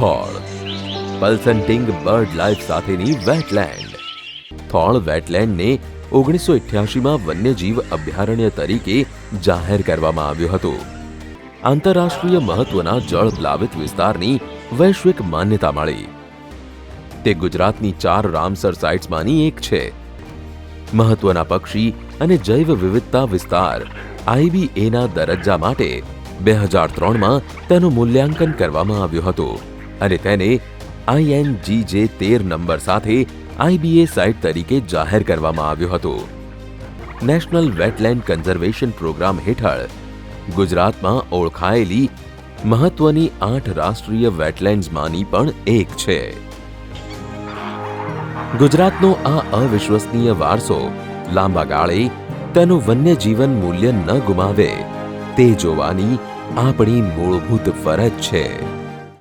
Thol pulsating bird life સાથેની wetland Thol વેટલેન્ડને ઓગણીસો અઠ્યાસીમાં વન્યજીવ અભયારણ્ય તરીકે જાહેર કરવામાં આવ્યું હતું. આંતરરાષ્ટ્રીય મહત્વના જળ પ્લાવિત વિસ્તારની વૈશ્વિક માન્યતા મળી. તે ગુજરાતની ચાર રામસર સાઇટ્સમાંની એક છે. મહત્વના પક્ષી અને જૈવ વિવિધતા વિસ્તાર આઈબીએના દરજ્જા માટે બે હજાર ત્રણમાં તેનું મૂલ્યાંકન કરવામાં આવ્યું હતું. અને તેને આઈએનજીજે તેર નંબર સાથે આઈબીએ સાઇટ તરીકે જાહેર કરવામાં આવ્યું હતું. નેશનલ વેટલેન્ડ કન્ઝર્વેશન પ્રોગ્રામ હેઠળ ગુજરાતમાં ઓળખાયેલી મહત્વની આઠ રાષ્ટ્રીય વેટલેન્ડ્સમાંની પણ એક છે. ગુજરાતનો આ અવિશ્વસનીય વારસો લાંબા ગાળે તેનું વન્યજીવન મૂલ્ય ન ગુમાવે તે જોવાની આપણી મૂળભૂત ફરજ છે.